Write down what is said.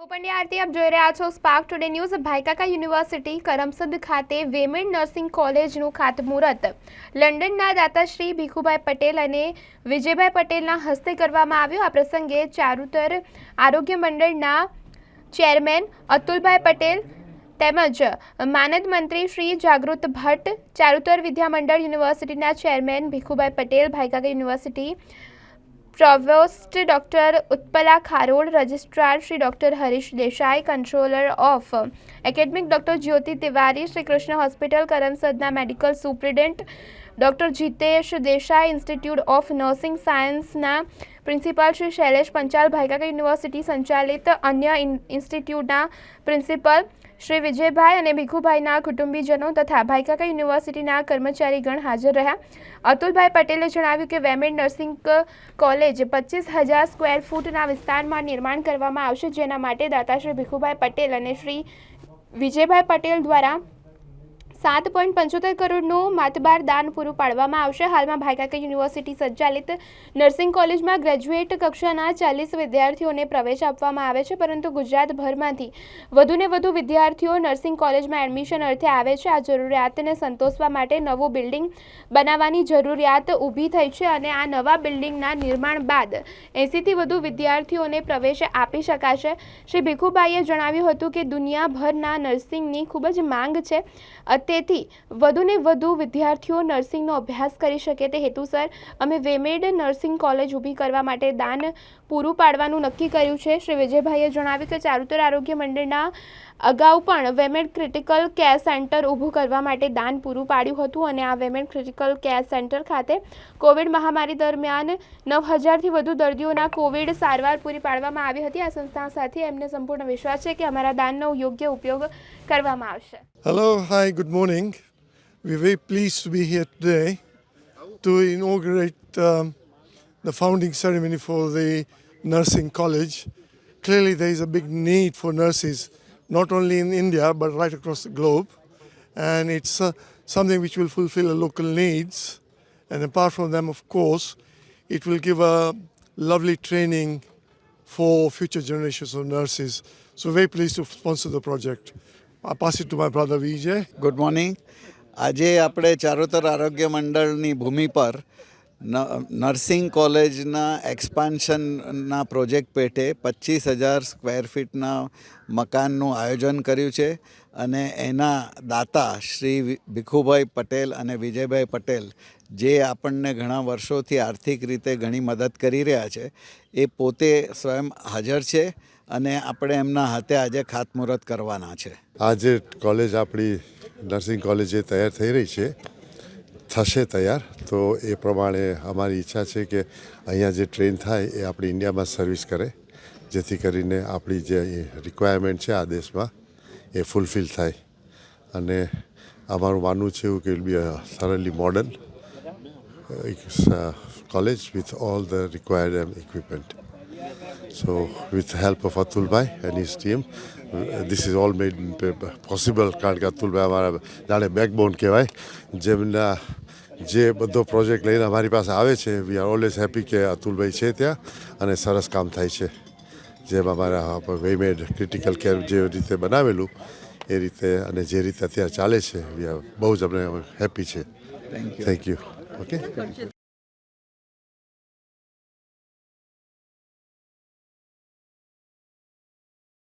હું પંડ્યા આરતી, આપ જોઈ રહ્યા છો Spark today news Bhaikaka university, Karamsad ખાતે વેમેન નર્સિંગ કોલેજનું ખાતમુહૂર્ત. લંડનના દાતાશ્રી ભીખુભાઈ પટેલ અને વિજયભાઈ પટેલના હસ્તે કરવામાં આવ્યું. આ પ્રસંગે ચારુતર આરોગ્ય મંડળના ચેરમેન અતુલભાઈ પટેલ તેમજ માનદ મંત્રી શ્રી જાગૃત ભટ્ટ, ચારુતર વિદ્યામંડળ યુનિવર્સિટીના chairman Bhikhubhai Patel, Bhaikaka university provost doctor Utpala Kharod registrar Shri doctor Harish Desai controller of academic doctor Jyoti Tiwari Shri Krishna hospital કરમસદના medical superintendent doctor Jitesh Desai institute of nursing સાયન્સના principal Shri Shailesh Panchal Bhaikaka university સંચાલિત અન્ય ઇન્સ્ટિટ્યૂટના principal Shri Vijaybhai અને ભીખુભાઈના કુટુંબીજનો તથા ભાઈકાકા યુનિવર્સિટીના કર્મચારીગણ હાજર રહ્યા. અતુલભાઈ પટેલે જણાવ્યું કે વેમેડ નર્સિંગ કોલેજ પચીસ હજાર સ્ક્વેર ફૂટના વિસ્તારમાં નિર્માણ કરવામાં આવશે, જેના માટે દાતાશ્રી ભીખુભાઈ પટેલ અને શ્રી વિજયભાઈ પટેલ દ્વારા સાત પોઈન્ટ પંચોતેર કરોડનું માતબાર દાન પૂરું પાડવામાં આવશે. હાલમાં ભાઈકાકા યુનિવર્સિટી સંચાલિત નર્સિંગ કોલેજમાં ગ્રેજ્યુએટ કક્ષાના ચાલીસ વિદ્યાર્થીઓને પ્રવેશ આપવામાં આવે છે, પરંતુ ગુજરાતભરમાંથી વધુને વધુ વિદ્યાર્થીઓ નર્સિંગ કોલેજમાં એડમિશન અર્થે આવે છે. આ જરૂરિયાતને સંતોષવા માટે નવું બિલ્ડિંગ બનાવવાની જરૂરિયાત ઊભી થઈ છે અને આ નવા બિલ્ડિંગના નિર્માણ બાદ એંસીથી વધુ વિદ્યાર્થીઓને પ્રવેશ આપી શકાશે. શ્રી ભીખુભાઈએ જણાવ્યું હતું કે દુનિયાભરના નર્સિંગની ખૂબ જ માંગ છે. અ તેથી વધુને વધુ વિદ્યાર્થીઓ નર્સિંગનો અભ્યાસ કરી શકે તે હેતુસર અમે વેમેડ નર્સિંગ કોલેજ ઊભી કરવા માટે દાન પૂરું પાડવાનું નક્કી કર્યું છે. શ્રી વિજયભાઈએ જણાવ્યું કે ચારુતર આરોગ્ય મંડળના અગાઉ પણ વેમેડ ક્રિટિકલ કેર સેન્ટર ઊભું કરવા માટે દાન પૂરું પાડ્યું હતું અને આ વેમેડ ક્રિટિકલ કેર સેન્ટર ખાતે કોવિડ મહામારી દરમિયાન નવ હજારથી વધુ દર્દીઓના કોવિડ સારવાર પૂરી પાડવામાં આવી હતી. આ સંસ્થા સાથે એમને સંપૂર્ણ વિશ્વાસ છે કે અમારા દાનનો યોગ્ય ઉપયોગ કરવામાં આવશે. Hello hi good morning We're very pleased to be here today to inaugurate um, the founding ceremony for the nursing college. Clearly, there is a big need for nurses, not only in India but right across the globe, and it's uh, something which will fulfill the local needs. And apart from them, of course, it will give a lovely training for future generations of nurses. So, very pleased to sponsor the project. I pass it to my brother Vijay. Good morning આજે આપણે ચારોતર આરોગ્ય મંડળની ભૂમિ પર ન- nursing કોલેજના એક્સપાન્શનના project પેટે પચીસ હજાર સ્ક્વેર ફીટના મકાનનું આયોજન કર્યું છે અને એના દાતા શ્રી ભીખુભાઈ પટેલ અને વિજયભાઈ પટેલ, જે આપણને ઘણા વર્ષોથી આર્થિક રીતે ઘણી મદદ કરી રહ્યા છે, એ પોતે સ્વયં હાજર છે અને આપણે એમના હાથે આજે ખાતમુહૂર્ત કરવાના છે. આજે કોલેજ આપણી નર્સિંગ કોલેજ તૈયાર થઈ રહી છે. થશે તૈયાર, તો એ પ્રમાણે અમારી ઈચ્છા છે કે અહીંયા જે ટ્રેન થાય એ આપણી ઇન્ડિયામાં સર્વિસ કરે, જેથી કરીને આપણી જે રિક્વાયરમેન્ટ છે આ દેશમાં એ ફૂલફિલ થાય. અને અમારું માનવું છે એવું કે will be surely modern college with all the required equipment So, with the help of Atul Bhai and his team, this is all made possible. કારણ કે અતુલભાઈ અમારા જાણે બેકબોન કહેવાય જેમના જે બધો પ્રોજેક્ટ લઈને અમારી પાસે આવે છે વી આર ઓલવેઝ હેપી કે અતુલભાઈ છે ત્યાં અને સરસ કામ થાય છે જેમ અમારા વેમેડ ક્રિટિકલ કેર જે રીતે બનાવેલું એ રીતે અને જે રીતે અત્યારે ચાલે છે વી આર બહુ જ અમને હેપી છે થેન્ક યુ ઓકે